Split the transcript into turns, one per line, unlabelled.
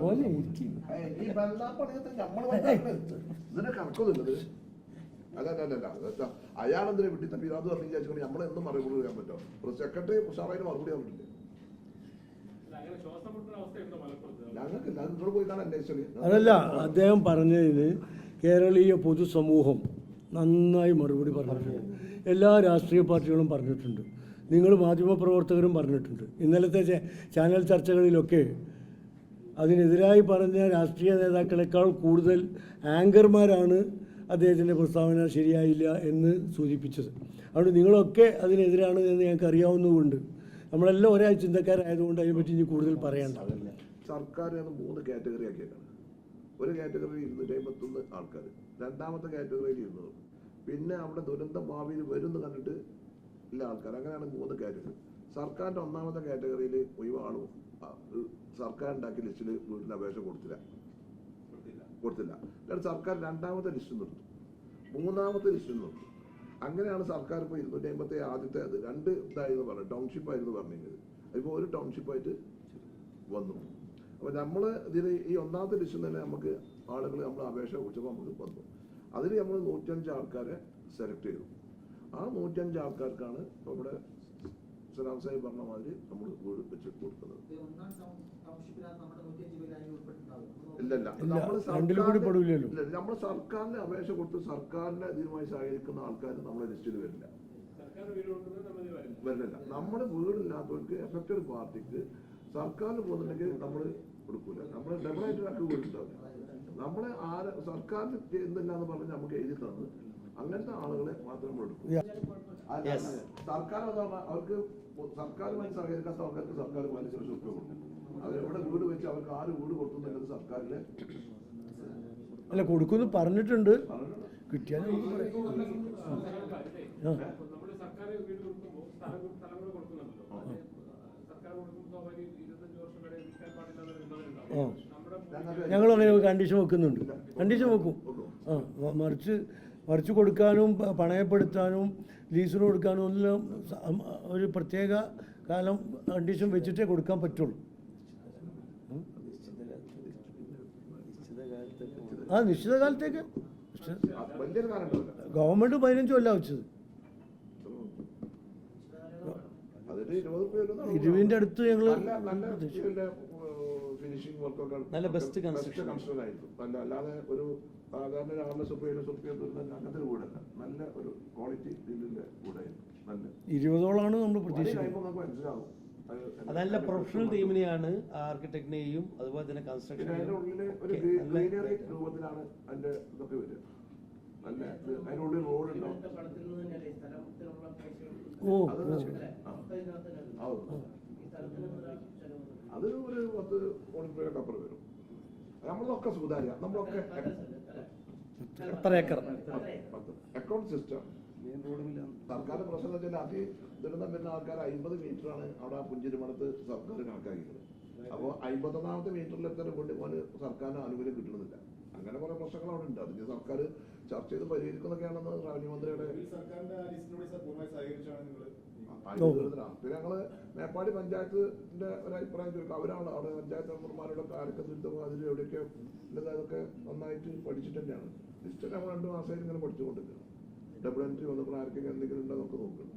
പോലെ
ഈ നമ്മൾ ഇതിനെ കണക്കൊന്നുമില്ലത് അല്ല അല്ല അല്ല അല്ല. അയാളെന്തിനെ വിട്ടി തപ്പി? അത് പറഞ്ഞു വിചാരിച്ചു നമ്മളെന്നും മറുപടി കൊടുക്കാൻ പറ്റുമോ സെക്രട്ടറി ഉഷാറായിട്ട് മറുപടി അന്വേഷിച്ചത്.
അതല്ല അദ്ദേഹം പറഞ്ഞതിന് കേരളീയ പൊതുസമൂഹം നന്നായി മറുപടി പറഞ്ഞിട്ടുണ്ട്. എല്ലാ രാഷ്ട്രീയ പാർട്ടികളും പറഞ്ഞിട്ടുണ്ട്. നിങ്ങൾ മാധ്യമപ്രവർത്തകരും പറഞ്ഞിട്ടുണ്ട്. ഇന്നലത്തെ ചാനൽ ചർച്ചകളിലൊക്കെ അതിനെതിരായി പറഞ്ഞ രാഷ്ട്രീയ നേതാക്കളെക്കാൾ കൂടുതൽ ആങ്കർമാരാണ് അദ്ദേഹത്തിന്റെ പ്രസ്താവന ശരിയായില്ല എന്ന് സൂചിപ്പിച്ചത്. അതുകൊണ്ട് നിങ്ങളൊക്കെ അതിനെതിരാണ് എന്ന് ഞങ്ങൾക്ക് അറിയാവുന്നതുകൊണ്ട് നമ്മളെല്ലാം ഒരേ ചിന്തക്കാരായതുകൊണ്ട് അതിനെപ്പറ്റി ഇനി കൂടുതൽ പറയണ്ട
സർക്കാർ മൂന്ന് കാറ്റഗറി ആക്കിയേക്കാണ്. ഒരു കാറ്റഗറിയിൽ ഇരുന്നൂറ്റി ആൾക്കാർ രണ്ടാമത്തെ കാറ്റഗറിയിൽ ഇരുന്നൂറ്. പിന്നെ അവിടെ ദുരന്തം ഭാവിയിൽ വരുമെന്ന് കണ്ടിട്ട് ഇല്ല ആൾക്കാർ അങ്ങനെയാണ് മൂന്ന് കാറ്റഗറി സർക്കാരിന്റെ ഒന്നാമത്തെ കാറ്റഗറിയിൽ ഒഴിവാളും സർക്കാർ ഉണ്ടാക്കിയ ലിസ്റ്റിൽ വീട്ടിൽ അപേക്ഷ കൊടുത്തില്ല. കൊടുത്തില്ല. എന്നിട്ട് സർക്കാർ രണ്ടാമത്തെ ലിസ്റ്റ് നിർത്തും മൂന്നാമത്തെ ലിസ്റ്റ് നിർത്തും അങ്ങനെയാണ് സർക്കാർ ഇപ്പോൾ ഇരുന്നൂറ്റി അമ്പത്തി ആദ്യത്തെ അത് രണ്ട് ഇതായിരുന്നു പറഞ്ഞത്. ടൗൺഷിപ്പ് ആയിരുന്നു പറഞ്ഞത് ഇപ്പോൾ ഒരു ടൗൺഷിപ്പായിട്ട് വന്നു. അപ്പോൾ നമ്മൾ ഇതിൽ ഈ ഒന്നാമത്തെ ലിസ്റ്റിൽ തന്നെ നമുക്ക് ആളുകൾ നമ്മൾ അപേക്ഷ കുറിച്ചപ്പോൾ നമുക്ക് വന്നു. അതിൽ നമ്മൾ നൂറ്റഞ്ച് ആൾക്കാരെ സെലക്ട് ചെയ്തു. ആ നൂറ്റഞ്ച് ആൾക്കാർക്കാണ് നമ്മുടെ സലാം സാഹിബ് പറഞ്ഞ മാതിരി നമ്മൾ വെച്ച് കൊടുക്കുന്നത്.
ഇത് ഒന്നാം ടൗൺ- ടൗൺഷിപ്പിനകത്ത് നമ്മുടെ നൂറ്റിയഞ്ച് പേര്
ഇല്ല ഇല്ല.
ഇല്ല,
നമ്മൾ
രണ്ടിലും കൂടി
സർക്കാരിന് ഇല്ല നമ്മൾ സർക്കാരിന് അപേക്ഷ കൊടുത്ത് സർക്കാരിന്റെ ഇതുമായി സഹകരിക്കുന്ന ആൾക്കാർ നമ്മളെ ലിസ്റ്റിൽ വരില്ല.
വരില്ല.
നമ്മുടെ വീടില്ലാത്തവർക്ക് എഫക്റ്റഡ് പാർട്ടിക്ക് സർക്കാരിന് പോകുന്നുണ്ടെങ്കിൽ നമ്മൾ കൊടുക്കൂല നമ്മൾ ഡെമോക്രാറ്റിക് ആക്കി വീടുണ്ടാവില്ല. നമ്മളെ ആര് സർക്കാരിന് ചെയ്യുന്നില്ല എന്ന് പറഞ്ഞ് നമുക്ക് എഴുതി തന്ന്. അങ്ങനത്തെ ആളുകളെ മാത്രം എടുക്കും. സർക്കാർ അതാണ് അവർക്ക് സർക്കാരുമായി സഹകരിക്കാത്ത ആൾക്കാർക്ക് സർക്കാർ ലക്ഷം റുപ്യ കൊടുക്കും. അത് വീട് വെച്ച് അവർക്ക് ആര് വീട് കൊടുക്കുന്നുള്ളത് സർക്കാരിലെ
അല്ല കൊടുക്കുന്നു പറഞ്ഞിട്ടുണ്ട്. കിട്ടിയാൽ ഞങ്ങൾ അങ്ങനെ കണ്ടീഷൻ വെക്കുന്നുണ്ട്. കണ്ടീഷൻ വെക്കും. ആ മറിച്ച് മറിച്ച് കൊടുക്കാനും പണയപ്പെടുത്താനും ലീസിന് കൊടുക്കാനും എല്ലാം ഒരു പ്രത്യേക കാലം കണ്ടീഷൻ വെച്ചിട്ടേ കൊടുക്കാൻ പറ്റുള്ളൂ. ആ നിശ്ചിത കാലത്തേക്ക്. ഗവൺമെന്റ് പതിനഞ്ചു കൊല്ലം വെച്ചത്. ഇരുവിന്റെ അടുത്ത് ഞങ്ങൾ
നല്ല
ബെസ്റ്റ്
കൺസ്ട്രക്ഷൻ ആയിരുന്നു അല്ലാതെ ഒരു സാധാരണ ഏഴ് ലക്ഷം റുപ്യ അങ്ങനത്തെ ഒരു വീടല്ല നല്ല ഒരു ക്വാളിറ്റി ഇതിന്റെ വീടായിരിക്കും നല്ല.
ഇരുപതോളാണ് നമ്മൾ പ്രതീക്ഷിക്കുന്നത്.
നമുക്ക് മനസ്സിലാവും.
അതല്ല പ്രൊഫഷണൽ ടീമിനെയാണ് ആർക്കിടെക്ടിനെയും അതുപോലെ തന്നെ കൺസ്ട്രക്ഷൻ
അതിന്റെ ഒരു ഗ്രീനറി രൂപത്തിലാണ് അതിന്റെ ഇതൊക്കെ വരിക. നല്ല അതിനുള്ളിൽ റോഡ് ഉണ്ടാവും
ഓ
അത് ഒരു പത്ത് കോടി രൂപയുടെ അപ്പുറം വരും. നമ്മളൊക്കെ സുതാര്യ. നമ്മളൊക്കെ
എത്ര ഏക്കർ
അക്കൗണ്ട് സിസ്റ്റം സർക്കാർ പ്രശ്നം വെച്ചാൽ അതി ദുരന്തം വരുന്ന ആൾക്കാർ അമ്പത് ആണ് അവിടെ പുഞ്ചിരിമണത്ത് സർക്കാർ കണക്കാക്കിയത്. അപ്പോൾ അമ്പത്തൊന്നാമത്തെ മീറ്ററിൽ എത്ര കൊണ്ട് പോകാൻ സർക്കാരിന് ആനുകൂല്യം കിട്ടുന്നില്ല അങ്ങനെ കുറെ പ്രശ്നങ്ങൾ അവിടെ ഉണ്ട്. അതിന് സർക്കാർ ചർച്ച ചെയ്ത് പരിഹരിക്കുന്നൊക്കെയാണെന്ന് റവന്യൂ മന്ത്രിയുടെ
ഈ സർക്കാരിന്റെ ലിസ്റ്റിനോട് സ- പൂർണമായി നിങ്ങൾ
ആയുർവേദത്തിലാണ് പിന്നെ ഞങ്ങൾ മേപ്പാടി പഞ്ചായത്തിന്റെ ഒരു അഭിപ്രായം ചോദിക്കും. അവരാണ് അവിടെ പഞ്ചായത്ത് മെമ്പർമാരുടെ ആരൊക്കെ ദുരിതം അതിൽ എവിടെയൊക്കെ അതൊക്കെ നന്നായിട്ട് പഠിച്ചിട്ട് തന്നെയാണ്. ലിസ്റ്റ് നമ്മൾ മാസമായിട്ട് ഇങ്ങനെ പഠിച്ചുകൊണ്ടിരിക്കണം ഡബിൾ എൻട്രി വന്നപ്പോൾ ആർക്കെങ്കിലും എന്തെങ്കിലും ഉണ്ടോ നമുക്ക് നോക്കണം